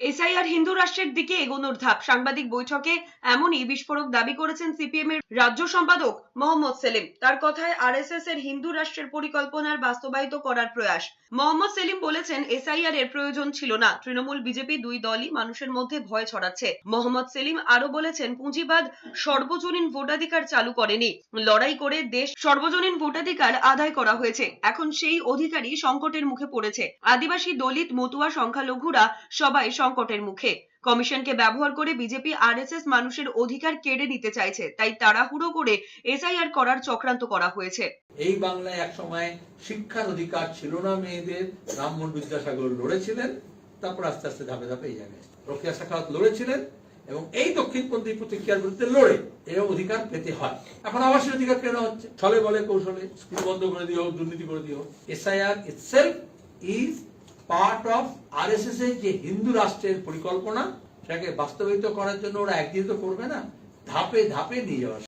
SIR Hindu রাষ্ট্রের দিকে এগোনোর ধাপ। সাংবাদিক বৈঠকে এমনই বিস্ফোরক দাবি করেছেন সিপিএম এর রাজ্য সম্পাদক মোহাম্মদ সেলিম। তার কথায় আরএসএস এর হিন্দু রাষ্ট্রের পরিকল্পনার বাস্তবায়িত করার প্রয়াস। মোহাম্মদ সেলিম বলেছেন, এসআইআর এর প্রয়োজন ছিল না। তৃণমূল বিজেপি দুই দলই মানুষের মধ্যে ভয় ছড়াচ্ছে। মোহাম্মদ সেলিম আরও বলেছেন, পুঁজিবাদ সর্বজনীন ভোটাধিকার চালু করেনি। লড়াই করে দেশ সর্বজনীন ভোটাধিকার আদায় করা হয়েছে। এখন সেই অধিকারই সংকটের মুখে পড়েছে। আদিবাসী দলিত মতুয়া সংখ্যালঘুরা সবাই সংকটের মুখে। কমিশনকে ব্যবহার করে বিজেপি আরএসএস মানুষের অধিকার কেড়ে নিতে চাইছে, তাই তাড়াহুড়ো করে এসআইআর করার চক্রান্ত করা হয়েছে। এই বাংলায় এক সময় শিক্ষার অধিকার ছিল না, মেয়েদের রামমোহন বিদ্যাসাগর লড়েছিলেন, তারপর আস্তে আস্তে ধাপে ধাপে এই জায়গায়। রোকেয়া সাখাওয়াত লড়েছিলেন এবং এই দক্ষিণপন্থী প্রতিক্রিয়ার বিরুদ্ধে লড়ে এই অধিকার পেতে হয়। এখন আবাসের অধিকার কেন হচ্ছে। ছলে বলে কৌশলে, স্কুল বন্ধ করে দিয়ে হোক, দুর্নীতি করে দিয়ে হোক, SIR itself is part of R S S এর যে হিন্দু রাষ্ট্রের পরিকল্পনা, সেটাকে বাস্তবায়িত করার জন্য ওরা একদিন তো করবে না, ধাপে ধাপে নিয়ে যাওয়া